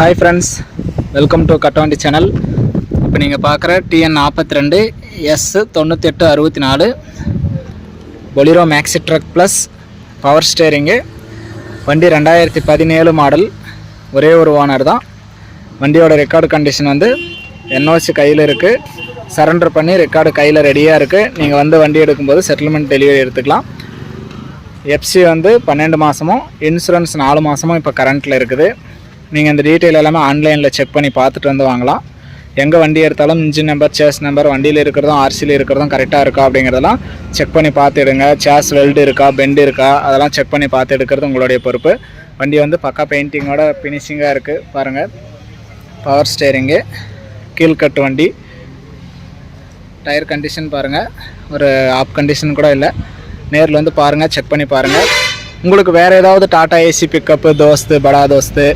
Hi friends welcome to Kattavandi channel இப்போ நீங்கள் பார்க்குற டிஎன் நாற்பத்தி ரெண்டு எஸ் தொண்ணூற்றி எட்டு அறுபத்தி நாலு Bolero maxi truck plus power steering வண்டி ரெண்டாயிரத்தி பதினேழு மாடல் ஒரே ஒரு ஓனர் தான். வண்டியோட ரெக்கார்டு கண்டிஷன் வந்து என்ஓசி கையில் இருக்குது சரண்டர் பண்ணி ரெக்கார்டு கையில் ரெடியாக இருக்குது நீங்கள் வந்து வண்டி எடுக்கும்போது செட்டில்மெண்ட் டெலிவரி எடுத்துக்கலாம். எஃப்சி வந்து பன்னெண்டு மாதமும் இன்சூரன்ஸ் நாலு மாதமும் இப்போ கரண்ட்டில் இருக்குது. நீங்கள் இந்த டீட்டெயில் எல்லாமே ஆன்லைனில் செக் பண்ணி பார்த்துட்டு வந்து வாங்கலாம். எங்கே வண்டி எடுத்தாலும் இன்ஜின் நம்பர் சேஸ் நம்பர் வண்டியில் இருக்கிறதும் ஆர்சியில் இருக்கிறதும் கரெக்டாக இருக்கா அப்படிங்கிறதெல்லாம் செக் பண்ணி பார்த்து எடுங்க சேஸ் வெல்டு இருக்கா பெண்டு இருக்கா அதெல்லாம் செக் பண்ணி பார்த்து எடுக்கிறது உங்களுடைய பொறுப்பு. வண்டி வந்து பக்கா பெயிண்டிங்கோட ஃபினிஷிங்காக இருக்குது பாருங்கள் பவர் ஸ்டேரிங்கு கீழ்கட்டு வண்டி டயர் கண்டிஷன் பாருங்கள் ஒரு ஆப் கண்டிஷன் கூட இல்லை. நேரில் வந்து பாருங்கள் செக் பண்ணி பாருங்கள் உங்களுக்கு வேறு ஏதாவது டாட்டா ஏசி பிக்கப்பு தோஸ்து படா தோஸ்து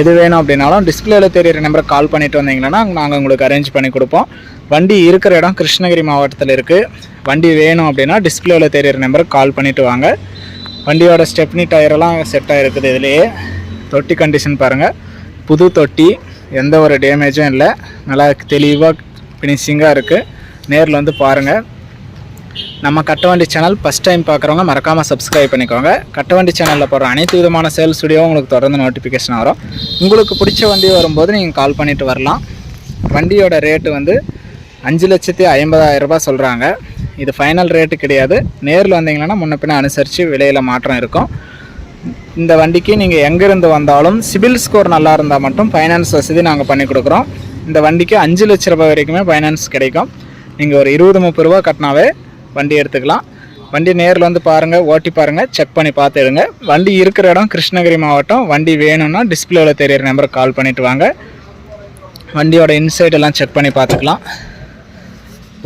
எது வேணும் அப்படின்னாலும் டிஸ்பிளேல தெரியிற நம்பருக்கு கால் பண்ணிட்டு வந்தீங்கன்னா நாங்கள் உங்களுக்கு அரேஞ்ச் பண்ணி கொடுப்போம். வண்டி இருக்கிற இடம் கிருஷ்ணகிரி மாவட்டத்தில் இருக்குது வண்டி வேணும் அப்படின்னா டிஸ்பிளேல தெரியிற நம்பருக்கு கால் பண்ணிவிட்டு வாங்க. வண்டியோட ஸ்டெப்னி டயரெல்லாம் செட் ஆகிருக்குது இதுலேயே. தொட்டி கண்டிஷன் பாருங்கள் புது தொட்டி எந்த ஒரு டேமேஜும் இல்லை. நல்லா தெளிவாக ஃபினிஷிங்காக இருக்குது நேரில் வந்து பாருங்கள் நம்ம கட்டவண்டி சேனல் ஃபஸ்ட் டைம் பார்க்குறவங்க மறக்காமல் சப்ஸ்கிரைப் பண்ணிக்கோங்க. கட்டவண்டி சேனலில் போகிற அனைத்து விதமான சேல்ஸ் வீடியோவும் உங்களுக்கு தொடர்ந்து நோட்டிஃபிகேஷன் வரும். உங்களுக்கு பிடிச்ச வண்டி வரும்போது நீங்கள் கால் பண்ணிவிட்டு வரலாம். வண்டியோட ரேட்டு வந்து அஞ்சு லட்சத்தி ஐம்பதாயிரரூபா சொல்கிறாங்க இது ஃபைனல் ரேட்டு கிடையாது. நேரில் வந்தீங்கன்னா முன்ன பின்ன அனுசரித்து விலையில் மாற்றம் இருக்கும். இந்த வண்டிக்கு நீங்கள் எங்கேருந்து வந்தாலும் சிபில் ஸ்கோர் நல்லா இருந்தால் மட்டும் ஃபைனான்ஸ் வசதி நாங்கள் பண்ணி கொடுக்குறோம். இந்த வண்டிக்கு அஞ்சு லட்ச ரூபாய் வரைக்குமே ஃபைனான்ஸ் கிடைக்கும். நீங்கள் ஒரு இருபது முப்பது ரூபா கட்டினாவே வண்டி எடுத்துக்கலாம். வண்டி நேரில் வந்து பாருங்கள் ஓட்டி பாருங்கள் செக் பண்ணி பார்த்துடுங்க. வண்டி இருக்கிற இடம் கிருஷ்ணகிரி மாவட்டம். வண்டி வேணும்னா டிஸ்பிளேவில் தெரியிற நம்பருக்கு கால் பண்ணிவிட்டு வாங்க. வண்டியோட இன்சைட் எல்லாம் செக் பண்ணி பார்த்துக்கலாம்.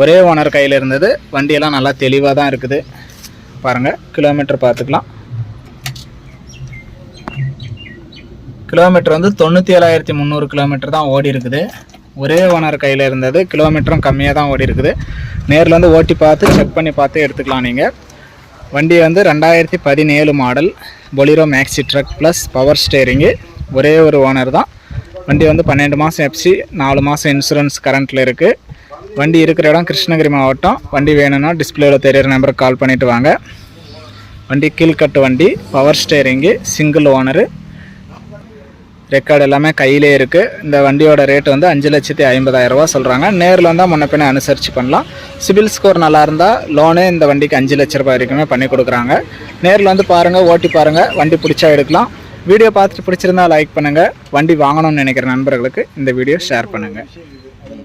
ஒரே ஓனர் கையில் இருந்தது. வண்டியெல்லாம் நல்லா தெளிவாக தான் இருக்குது. பாருங்கள் கிலோமீட்டர் பார்த்துக்கலாம். கிலோமீட்டர் வந்து தொண்ணூற்றி ஏழாயிரத்தி முந்நூறு கிலோமீட்டர் தான் ஓடி இருக்குது. ஒரே ஓனர் கையில் இருந்தது. கிலோமீட்டரும் கம்மியாக தான் ஓடி இருக்குது. நேரில் வந்து ஓட்டி பார்த்து செக் பண்ணி பார்த்து எடுத்துக்கலாம் நீங்கள் வண்டி வந்து ரெண்டாயிரத்தி பதினேழு model Bolero maxi truck plus power steering ஒரே ஒரு ஓனர் தான். வண்டி வந்து பன்னெண்டு மாதம் எஃப்சி நாலு மாதம் இன்சூரன்ஸ் கரண்ட்டில் இருக்குது வண்டி இருக்கிற இடம் கிருஷ்ணகிரி மாவட்டம். வண்டி வேணும்னா டிஸ்பிளேவில் தெரியிற நம்பருக்கு கால் பண்ணிவிட்டு வாங்க. வண்டி கீழ்கட்டு வண்டி power steering single owner record எல்லாமே கையிலே இருக்குது இந்த வண்டியோட ரேட் வந்து அஞ்சு லட்சத்தி ஐம்பதாயிரம் ரூபா சொல்கிறாங்க நேரில் வந்தால் முன்ன பின்ன அனுசரித்து பண்ணலாம். சிபில் ஸ்கோர் நல்லா இருந்தால் லோனே இந்த வண்டிக்கு அஞ்சு லட்ச ரூபாய் வரைக்குமே பண்ணி கொடுக்குறாங்க. நேரில் வந்து பாருங்கள் ஓட்டி பாருங்கள் வண்டி பிடிச்சா எடுக்கலாம். வீடியோ பார்த்துட்டு பிடிச்சிருந்தா லைக் பண்ணுங்கள் வண்டி வாங்கணும்னு நினைக்கிற நண்பர்களுக்கு இந்த வீடியோ ஷேர் பண்ணுங்கள்